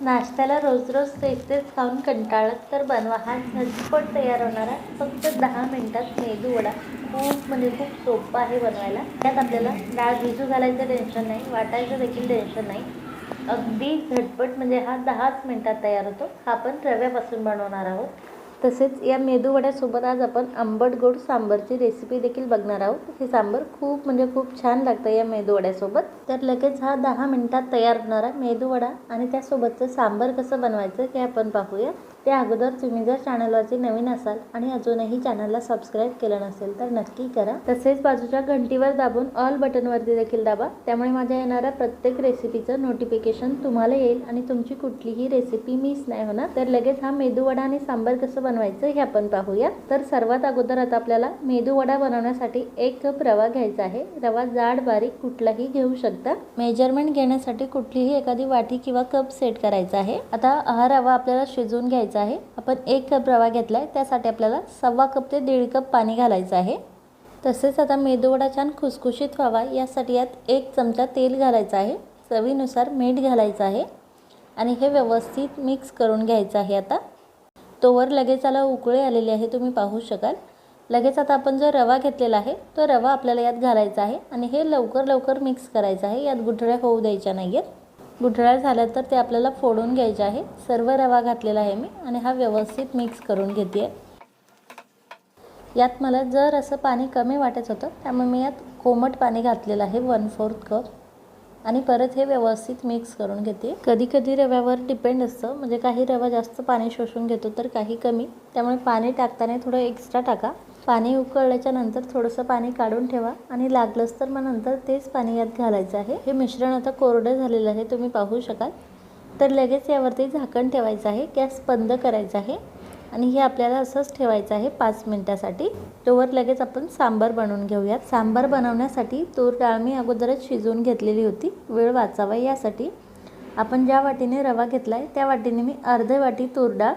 नाश्त्याला रोज रोज तेच तेच खाऊन कंटाळत तर बनवा. हा झटपट तयार होणारा फक्त दहा मिनटात मेदू वडा. खूप म्हणजे खूप सोपा आहे बनवायला. त्यात आपल्याला डाळ भिजू घालायचं टेन्शन नाही वाटायचं देखील टेन्शन नाही. अगदी झटपट म्हणजे हा दहाच मिनटात तयार होतो. हा आपण रव्यापासून बनवणार आहोत. तसेच या मेदूवड्यासोबत आज आपण आंबट गोड सांबरची रेसिपी देखील बघणार आहोत. हे सांबर खूप म्हणजे खूप छान लागतं या मेदूवड्यासोबत तर लगेच हा दहा मिनिटात तयार होणारा मेदूवडा आणि त्यासोबतचं सांबर कसं बनवायचं हे आपण पाहूया. त्या अगोदर तुम्ही जर चॅनलवरती नवीन असाल आणि अजूनही चॅनलला सबस्क्राईब केलं नसेल तर नक्की करा. तसेच बाजूच्या घंटीवर दाबून ऑल बटनवरती देखील दाबा. त्यामुळे माझ्या येणाऱ्या प्रत्येक रेसिपीचं नोटिफिकेशन तुम्हाला येईल आणि तुमची कुठलीही रेसिपी मिस नाही होणार. तर लगेच हा मेदूवडा आणि सांबर कसं बनवायचं हे आपण पाहूया. तर सर्वात अगोदर आता आपल्याला मेदूवडा बनवण्यासाठी एक कप रवा घ्यायचा आहे. रवा जाड बारीक कुठलाही घेऊ शकता. मेजरमेंट घेण्यासाठी कुठलीही एखादी वाटी किंवा कप सेट करायचा आहे. आता हा रवा आपल्याला शिजवून घ्यायचा आहे. आपण एक कप रवा घेतलाय त्यासाठी आपल्याला सव्वा कप ते दीड कप पाणी घालायचं आहे. तसेच आता मेदूवडा छान खुसखुशीत व्हावा यासाठी यात एक चमचा तेल घालायचं आहे. चवीनुसार मीठ घालायचं आहे. आणि हे व्यवस्थित मिक्स करून घ्यायचं आहे आता. तोवर लगेच आला उकळे आलेली आहे तुम्ही पाहू शकाल. लगेच आता आपण जो रवा घेतलेला आहे तो रवा आपल्याला यात घालायचा आहे. आणि हे लवकर लवकर मिक्स करायचं आहे यात गुठळ्या होऊ द्यायच्या नाही आहेत गुठळ्या झाल्या तर ते आपल्याला फोडून घ्यायचे आहे. सर्व रवा घातलेला आहे मी आणि हा व्यवस्थित मिक्स करून घेते आहे यात मला जर असं पाणी कमी वाटत होतं त्यामुळे मी यात कोमट पाणी घातलेलं आहे वन फोर्थ कप आणि परत हे व्यवस्थित मिक्स करून घेते. कधी कधी रव्यावर डिपेंड असतं. म्हणजे काही रवा जास्त पाणी शोषून घेतो तर काही कमी. त्यामुळे पाणी टाकताना थोडं एक्स्ट्रा टाका. पाणी उकळल्याच्या नंतर थोडंसं पाणी काढून ठेवा. आणि लागलंच तर मग नंतर तेच पाणी यात घालायचं आहे. हे मिश्रण आता कोरडं झालेलं आहे तुम्ही पाहू शकाल. तर लगेच यावरती झाकण ठेवायचं आहे. गॅस बंद करायचा आहे. आणि हे आपल्याला असंच ठेवायचं आहे पाच मिनटासाठी. तोवर लगेच आपण सांबार बनवून घेऊयात. सांबार बनवण्यासाठी तूर डाळ मी अगोदरच शिजवून घेतलेली होती. वेळ वाचावा यासाठी. आपण ज्या वाटीने रवा घेतला आहे त्या वाटीने मी अर्धे वाटी तूर डाळ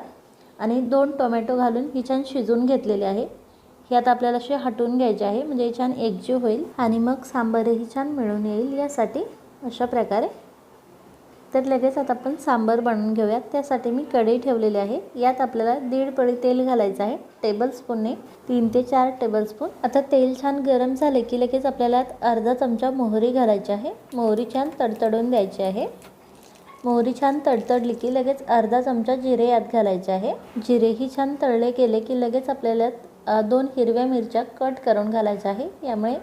आणि दोन टोमॅटो घालून ही छान शिजवून घेतलेली आहे. हे आता आपल्याला असे हटवून घ्यायचे आहे म्हणजे हे छान एकजीव होईल आणि मग सांबारही छान मिळून येईल यासाठी अशा प्रकारे तर लगेच आता आपण सांबर बनवून घेऊयात. त्यासाठी मी कढई ठेवलेली आहे. यात आपल्याला दीड पळी तेल घालायचं आहे. टेबलस्पूनने तीन ते चार टेबलस्पून आता तेल छान गरम झाले की लगेच आपल्याला अर्धा चमचा मोहरी घालायची आहे. मोहरी छान तडतडून द्यायची आहे. मोहरी छान तडतडली की लगेच अर्धा चमचा जिरे यात घालायचे आहे. जिरेही छान तळले गेले की लगेच आपल्याला दोन हिरव्या मिरच्या कट करून घालायच्या आहे. यामुळे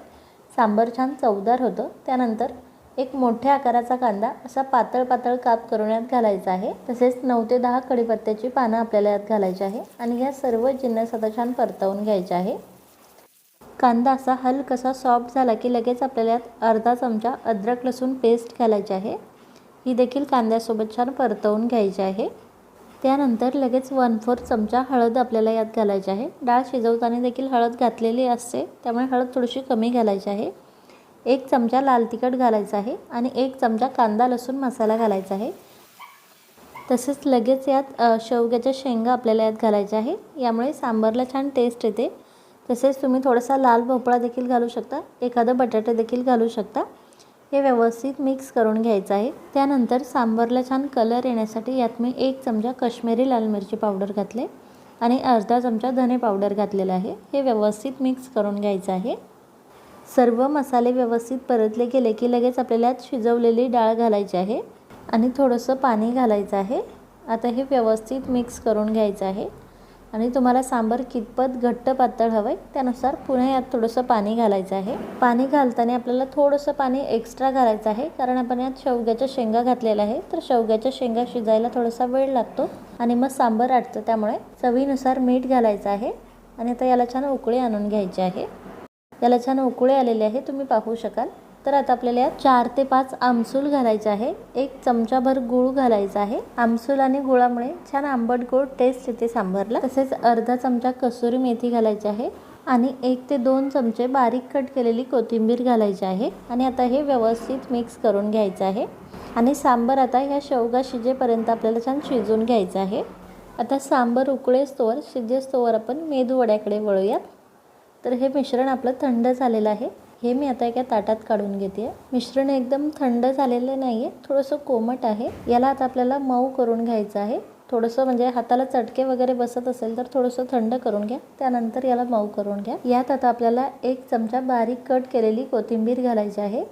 सांबार छान चवदार होतं. त्यानंतर एक मोठ्या आकाराचा कांदा असा पातळ पातळ काप करून यात घालायचा आहे. तसेच नऊ ते दहा कढीपत्त्याची पानं आपल्याला यात घालायची आहे आणि या सर्व जिन्नस आता छान परतवून घ्यायचे आहे. कांदा असा हलकसा सॉफ्ट झाला की लगेच आपल्याला यात अर्धा चमचा अद्रक लसूण पेस्ट घालायची आहे. ही देखील कांद्यासोबत छान परतवून घ्यायची आहे. त्यानंतर लगेच वन फोर चमचा हळद आपल्याला यात घालायची आहे. डाळ शिजवताना देखील हळद घातलेली असते त्यामुळे हळद थोडीशी कमी घालायची आहे. एक चमचा लाल तिखट घालायचा आहे आणि एक चमचा कांदा लसूण मसाला घालायचा आहे. तसेच लगेच यात शेवग्याच्या शेंगा आपल्याला यात घालायच्या आहे. यामुळे सांबारला छान टेस्ट येते. तसेच तुम्ही थोडासा लाल भोपळा देखील घालू शकता. एखादं बटाटे देखील घालू शकता. हे व्यवस्थित मिक्स करून घ्यायचं आहे. त्यानंतर सांबारला छान कलर येण्यासाठी यात मी एक चमचा कश्मीरी लाल मिरची पावडर घातले आणि अर्धा चमचा धने पावडर घातलेला आहे. हे व्यवस्थित मिक्स करून घ्यायचं आहे. सर्व मसाले व्यवस्थित परतले गेले की लगेच आपल्याला शिजवलेली डाळ घालायची आहे आणि थोडंसं पाणी घालायचं आहे. आता हे व्यवस्थित मिक्स करून घ्यायचं आहे. आणि तुम्हाला सांबार कितपत घट्ट पातळ हवं आहे त्यानुसार पुन्हा यात थोडंसं पाणी घालायचं आहे. पाणी घालताना आपल्याला थोडंसं पाणी एक्स्ट्रा घालायचं आहे. कारण आपण यात शेवग्याच्या शेंगा घातलेल्या आहे तर शेवग्याच्या शेंगा शिजायला थोडासा वेळ लागतो आणि मग सांबार आटतं. त्यामुळे चवीनुसार मीठ घालायचं आहे. आणि आता याला छान उकळी आणून घ्यायची आहे. याला छान उकळे आलेले आहे तुम्ही पाहू शकाल. तर आता आपल्याला यात चार ते पाच आमसूल घालायचे आहे. एक चमचाभर गूळ घालायचा आहे. आमसूल आणि गुळामुळे छान आंबट गोड टेस्ट येते सांबारला तसेच अर्धा चमचा कसुरी मेथी घालायची आहे आणि एक ते दोन चमचे बारीक कट केलेली कोथिंबीर घालायची आहे. आणि आता हे व्यवस्थित मिक्स करून घ्यायचं आहे. आणि सांबर आता ह्या शेवगा शिजेपर्यंत आपल्याला छान शिजवून घ्यायचं आहे. आता सांबार उकळेस्तोवर शिजेस्तोवर आपण मेदू वड्याकडे वळूयात. तर हे मिश्रण आपलं थंड झालेलं आहे. हे मी आता एका ताटात काढून घेते मिश्रण एकदम थंड झालेलं नाही आहे थोडंसं कोमट आहे. याला आता आपल्याला मऊ करून घ्यायचं आहे. थोडंसं म्हणजे हाताला चटके वगैरे बसत असेल तर थोडंसं थंड करून घ्या. त्यानंतर याला मऊ करून घ्या. यात आता आपल्याला एक चमचा बारीक कट केलेली कोथिंबीर घालायची आहे.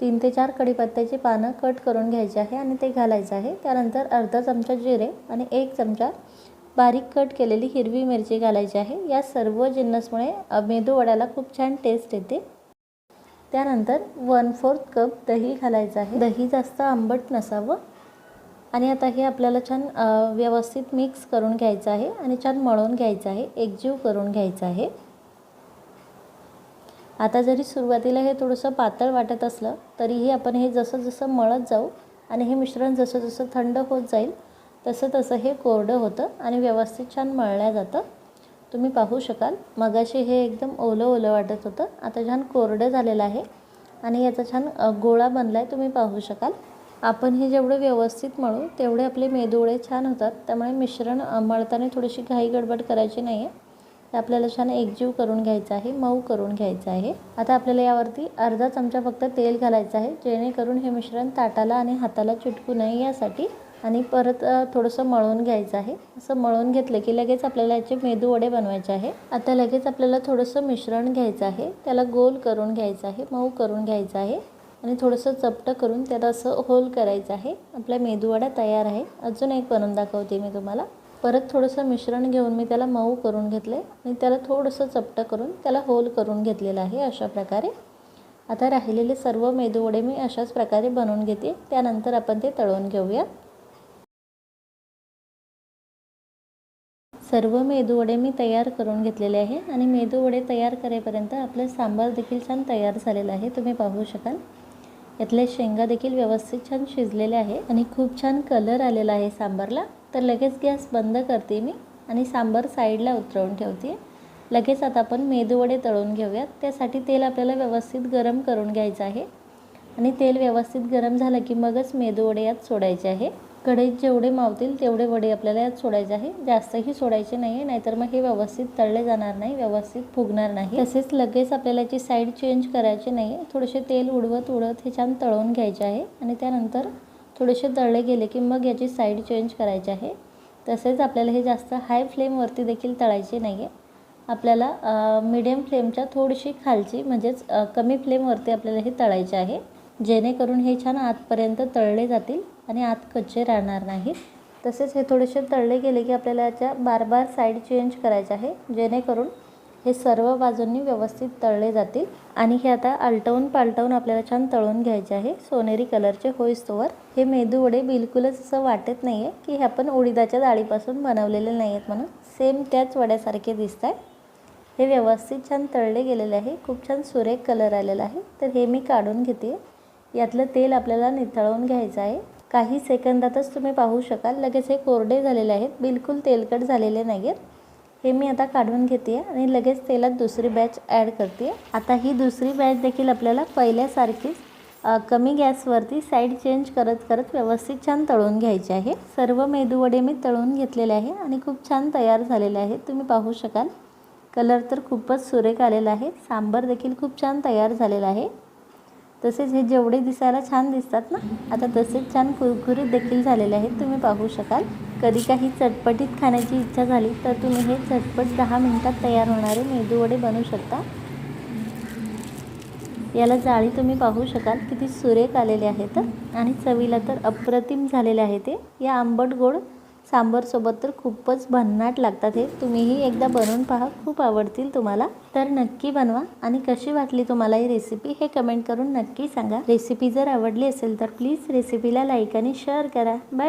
तीन ते चार कढीपत्त्याची पानं कट करून घ्यायची आहे आणि ते घालायचं आहे. त्यानंतर अर्धा चमचा जिरे आणि एक चमचा बारीक कट केलेली हिरवी मिरची घालायची आहे. या सर्व जिन्नसमुळे मेदू वड्याला खूप छान टेस्ट येते. त्यानंतर वन फोर्थ कप दही घालायचं आहे. दही जास्त आंबट नसावं. आणि आता हे आपल्याला छान व्यवस्थित मिक्स करून घ्यायचं आहे आणि छान मळून घ्यायचं आहे. एकजीव करून घ्यायचं आहे. आता जरी सुरुवातीला हे थोडंसं पातळ वाटत असलं तरीही आपण हे जसं जसं मळत जाऊ आणि हे मिश्रण जसं जसं थंड होत जाईल तसं तसं हे कोरडं होतं आणि व्यवस्थित छान मळल्या जातं. तुम्ही पाहू शकाल. मगाशी हे एकदम ओलं ओलं वाटत होतं. आता छान कोरडं झालेलं आहे आणि याचा छान गोळा बनला आहे तुम्ही पाहू शकाल. आपण हे जेवढं व्यवस्थित मळू तेवढे आपले मेदुळे छान होतात. त्यामुळे मिश्रण मळताना थोडीशी घाई गडबड करायची नाही आहे ते आपल्याला छान एकजीव करून घ्यायचं आहे मऊ करून घ्यायचं आहे. आता आपल्याला यावरती अर्धा चमचा फक्त तेल घालायचं आहे जेणेकरून हे मिश्रण ताटाला आणि हाताला चिटकू नये यासाठी. आणि परत थोडंसं मळून घ्यायचं आहे. असं मळून घेतलं की लगेच आपल्याला याचे मेदू वडे बनवायचे आहे. आता लगेच आपल्याला थोडंसं मिश्रण घ्यायचं आहे. त्याला गोल करून घ्यायचं आहे मऊ करून घ्यायचं आहे. आणि थोडंसं चपटं करून त्याला असं होल करायचं आहे. आपल्या मेदूवडा तयार आहे. अजून एक बनवून दाखवते मी तुम्हाला. परत थोडंसं मिश्रण घेऊन मी त्याला मऊ करून घेतले आणि त्याला थोडंसं चपटं करून त्याला होल करून घेतलेलं आहे अशा प्रकारे. आता राहिलेले सर्व मेदूवडे मी अशाच प्रकारे बनवून घेते. त्यानंतर आपण ते तळून घेऊया. सर्व मेदूवडे मी तयार करून घेतलेले आहे आणि मेदूवडे तयार करेपर्यंत आपलं सांबार देखील छान तयार झालेलं आहे तुम्ही पाहू शकाल. यातले शेंगा देखील व्यवस्थित छान शिजलेले आहे आणि खूप छान कलर आलेला आहे सांबारला. तर लगेच गॅस बंद करते मी आणि सांबार साईडला उतरवून ठेवते. लगेच आता आपण मेदूवडे तळून घेऊयात. त्यासाठी तेल आपल्याला व्यवस्थित गरम करून घ्यायचं आहे. आणि तेल व्यवस्थित गरम झालं की मगच मेदूवडे यात सोडायचे आहे. कढईत जेवढे मावतील तेवढे वडे आपल्याला यात सोडायचे आहे. जास्तही सोडायचे नाही आहे नाहीतर मग हे व्यवस्थित तळले जाणार नाही व्यवस्थित फुगणार नाही. तसेच लगेच आपल्याला याची साईड चेंज करायची नाही आहे थोडेसे तेल उडवत उडवत हे छान तळून घ्यायचे आहे. आणि त्यानंतर थोडेसे तळले गेले की मग याची साईड चेंज करायची आहे. तसेच आपल्याला हे जास्त हाय फ्लेमवरती देखील तळायचे नाही आहे आपल्याला मिडियम फ्लेमच्या थोडीशी खालची म्हणजेच कमी फ्लेमवरती आपल्याला हे तळायचे आहे. जेणेकरून हे छान आतपर्यंत तळले जातील. आणि आत कच्चे राहणार नाहीत तसेच हे थोडेसे तळले गेले की आपल्याला याच्या बार बार साईड चेंज करायचे आहे. जेणेकरून हे सर्व बाजूंनी व्यवस्थित तळले जातील. आणि हे आता आलटवून पालटवून आपल्याला छान तळून घ्यायचे आहे. सोनेरी कलरचे होईस्तोवर. हे मेदू वडे बिलकुलच असं वाटत नाही आहे की हे आपण उडीदाच्या डाळीपासून बनवलेले नाही आहेत म्हणून. सेम त्याच वड्यासारखे दिसत आहे हे व्यवस्थित छान तळले गेलेले आहे. खूप छान सुरेख कलर आलेला आहे. तर हे मी काढून घेते. यातलं तेल आपल्याला निथळवून घ्यायचं आहे. काही सेकंदातच तुम्ही पाहू शकाल. लगेच हे कोरडे झालेले आहेत. बिलकुल तेलकट झालेले नाही आहेत हे मी आता काढून घेते आणि लगेच तेलात दुसरी बॅच ॲड करते आता ही दुसरी बॅच देखील आपल्याला पहिल्यासारखीच कमी गॅसवरती साईड चेंज करत करत व्यवस्थित छान तळून घ्यायचे आहे. सर्व मेदूवडे मी तळून घेतलेले आहे आणि खूप छान तयार झालेले आहेत. तुम्ही पाहू शकाल. कलर तर खूपच सुरेख आलेला आहे. सांबर देखील खूप छान तयार झालेला आहे. तसेच हे जेवढे दिसायला छान दिसतात ना आता तसेच छान कुरकुरीत देखील झालेले आहेत तुम्ही पाहू शकाल. कधी काही चटपटीत खाण्याची इच्छा झाली तर तुम्ही हे चटपट दहा मिनिटात तयार होणारे मेदूवडे बनवू शकता. याला जाळी तुम्ही पाहू शकाल किती सुरेख आलेले आहेत. आणि चवीला तर अप्रतिम झालेले आहे ते. या आंबट गोड सांबारसोबत तर खूपच भन्नाट लागतात हे. तुम्हीही एकदा बनवून पहा खूप आवडतील तुम्हाला. तर नक्की बनवा आणि कशी वाटली तुम्हाला ही रेसिपी हे कमेंट करून नक्की सांगा. रेसिपी जर आवडली असेल तर प्लीज रेसिपीला लाईक आणि शेअर करा. बाय